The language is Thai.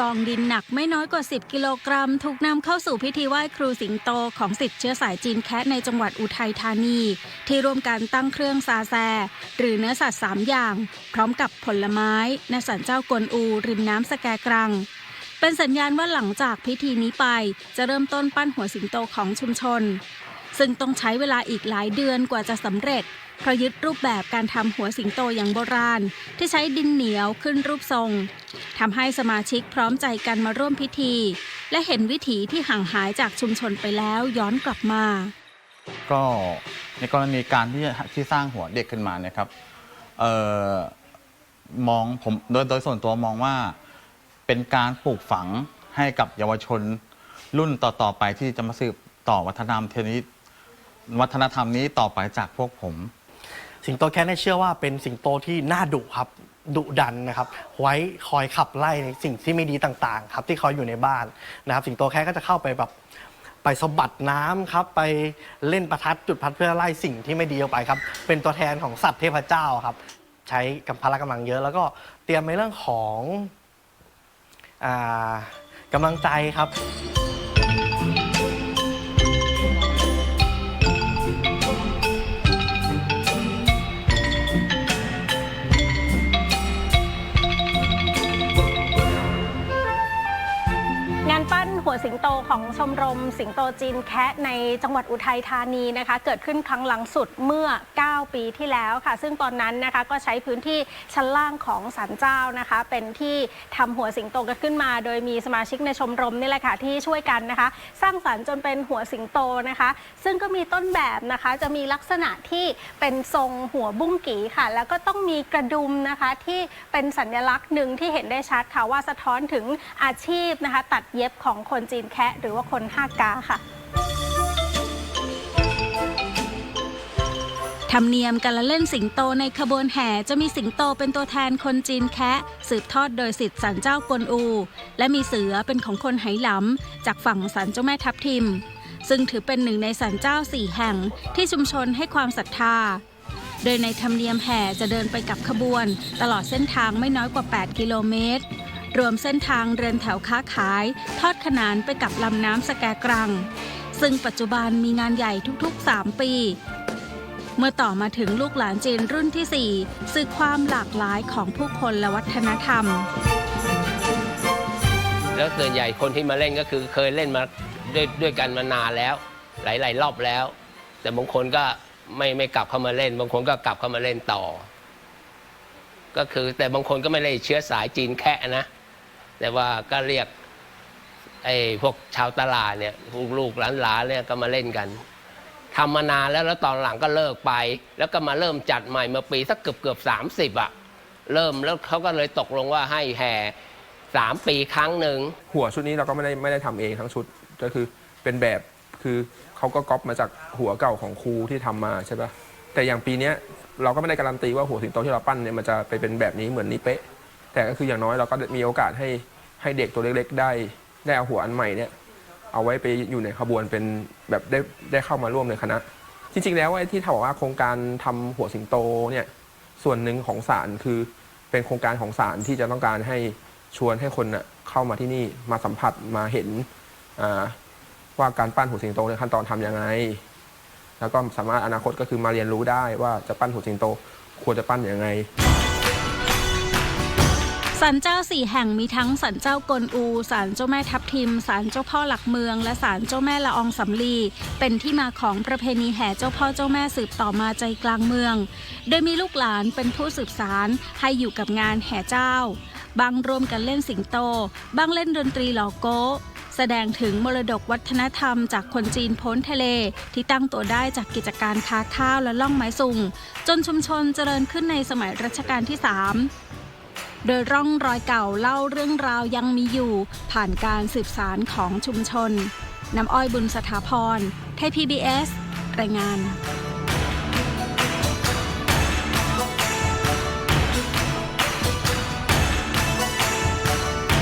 กองดินหนักไม่น้อยกว่า 10 กิโลกรัม ถูกนำเข้าสู่พิธีไหว้ครูสิงโตของสิทธิ์เชื้อสายจีนแคะในจังหวัดอุทัยธานี ที่รวมการตั้งเครื่องซาแซ หรือเนื้อสัตว์ 3 อย่าง พร้อมกับผลไม้นสันเจ้ากวนอู ริมน้ำสแกกรัง เป็นสัญญาณว่าหลังจากพิธีนี้ไป จะเริ่มต้นปั้นหัวสิงโตของชุมชน ซึ่งต้องใช้เวลาอีกหลายเดือนกว่าจะสำเร็จเพราะยึดรูปแบบการทำหัวสิงโตอย่างโบราณ ที่ใช้ดินเหนียวขึ้นรูปทรงทำให้สมาชิกพร้อมใจกันมาร่วมพิธี และเห็นวิถีที่ห่างหายจากชุมชนไปแล้วย้อนกลับมา ก็ในกรณีการที่ที่สร้างหัวเด็กขึ้นมาเนี่ยครับเอ่อมองผมโดยโดยส่วนตัวมองว่าเป็นการปลูกฝังให้กับเยาวชนรุ่นต่อๆไปที่จะมาสืบต่อวัฒนธรรมเทนี้ วัฒนธรรมนี้ต่อไปจากพวกผม สิงโตแค่ได้เชื่อว่าเป็นสิงโตที่น่าดุครับดุดันนะครับไว้คอยขับไล่ในสิ่งที่ไม่ดีต่างๆ ครับ ที่เขาอยู่ในบ้านนะครับ สิงโตแค่ก็จะเข้าไปแบบไปสะบัดน้ำครับ ไปเล่นประทัดจุดพัดเพื่อไล่สิ่งที่ไม่ดีออกไปครับ เป็นตัวแทนของสัตว์เทพเจ้าครับ ใช้กำพละกำลังเยอะ แล้วก็เตรียมในเรื่องของอากำลังใจครับ หัวสิงโตของชมรมสิงโตจีนแคะในจังหวัดอุทัยธานีนะคะ เกิดขึ้นครั้งหลังสุดเมื่อ 9 ปีที่แล้วค่ะ ซึ่งตอนนั้นนะคะก็ใช้พื้นที่ชั้นล่างของศาลเจ้านะคะ เป็นที่ทำหัวสิงโตกันขึ้นมา โดยมีสมาชิกในชมรมนี่แหละค่ะที่ช่วยกันนะคะ สร้างสรรค์จนเป็นหัวสิงโตนะคะ ซึ่งก็มีต้นแบบนะคะจะมีลักษณะที่เป็นทรงหัวบุ้งกีค่ะ แล้วก็ต้องมีกระดุมนะคะที่เป็นสัญลักษณ์หนึ่งที่เห็นได้ชัดค่ะว่าสะท้อนถึงอาชีพนะคะ ตัดเย็บของคนนจีนแคะหรือว่าคนฮากาค่ะธรรมเนียมการละเล่นสิงโตในขบวนแห่จะมีสิงโตเป็นตัวแทนคนจีนแคะสืบทอดโดยสิทธิ์สันเจ้ากวนอู และมีเสือเป็นของคนไหหลำจากฝั่งสันเจ้าแม่ทับทิม ซึ่งถือเป็นหนึ่งในสันเจ้าสี่แห่งที่ชุมชนให้ความศรัทธา โดยในธรรมเนียมแห่จะเดินไปกับขบวน ตลอดเส้นทางไม่น้อยกว่า 8 กิโลเมตร รวมเส้นทางเรือนแถวค้าขาย ทอดขนานไปกับลำน้ำสแกกรัง ซึ่งปัจจุบันมีงานใหญ่ทุกๆ 3 ปี เมื่อต่อมาถึงลูกหลานจีนรุ่นที่ 4 สื่อความหลากหลายของผู้คนและวัฒนธรรม แล้วส่วนใหญ่คนที่มาเล่นก็คือเคยเล่นมาด้วยด้วยกันมานานแล้ว หลาย ๆ รอบแล้ว แต่บางคนก็ไม่ไม่กลับเข้ามาเล่น บางคนก็กลับเข้ามาเล่นต่อ ก็คือแต่บางคนก็ไม่ได้เชื้อสายจีนแค่นะ แต่ว่าก็เรียกไอ้พวกชาวตลาดเนี่ยลูกๆหลานๆเนี่ยก็มาเล่นกันทำมานานแล้วแล้วตอนหลังก็เลิกไป แล้วก็มาเริ่มจัดใหม่เมื่อปีสักเกือบเกือบสามสิบอะเริ่มแล้วเขาก็เลยตกลงว่าให้แห่สามปีครั้งหนึ่งหัวชุดนี้เราก็ไม่ได้ไม่ได้ทำเองทั้งชุดก็คือเป็นแบบคือเขาก็ก๊อปมาจากหัวเก่าของครูที่ทำมาใช่ปะแต่อย่างปีเนี้ยเราก็ไม่ได้การันตีว่าหัวสิงโตที่เราปั้นเนี่ยมันจะไปเป็นแบบนี้เหมือนนี้เป๊ะ แต่ก็คืออย่างน้อยเราก็มีโอกาสให้ให้เด็กตัวเล็กๆ ได้ได้เอาหัวอันใหม่เนี่ยเอาไว้ไปอยู่ในขบวนเป็นแบบได้ได้เข้ามาร่วมในคณะ จริงๆ แล้วไอ้ที่ถามว่าโครงการทำหัวสิงโตเนี่ยส่วนหนึ่งของศาลคือเป็นโครงการของศาลที่จะต้องการให้ชวนให้คนน่ะเข้ามาที่นี่มาสัมผัสมาเห็นว่าการปั้นหัวสิงโตในขั้นตอนทำยังไง แล้วก็สามารถอนาคตก็คือมาเรียนรู้ได้ว่าจะปั้นหัวสิงโตควรจะปั้นยังไง สันเจ้าสี่แห่งมีทั้งสันเจ้ากวนอูศาลเจ้าแม่ทับทิมศาลเจ้าพ่อหลักเมือง และศาลเจ้าแม่ละอองสำลี เป็นที่มาของประเพณีแห่เจ้าพ่อเจ้าแม่สืบต่อมาใจกลางเมือง โดยมีลูกหลานเป็นผู้สืบสารให้อยู่กับงานแห่เจ้า บางรวมกันเล่นสิงโต บางเล่นดนตรีหลอโก้แสดงถึงมรดกวัฒนธรรมจากคนจีนพ้นทะเล ที่ตั้งตัวได้จากกิจการค้าข้าวและล่องไม้สุง จนชุมชนเจริญขึ้นในสมัยรัชกาลที่ 3 โดยร่องรอยเก่าเล่าเรื่องราวยังมีอยู่ ผ่านการสืบสารของชุมชน น้ำอ้อยบุญสถาพร ไทย PBS รายงาน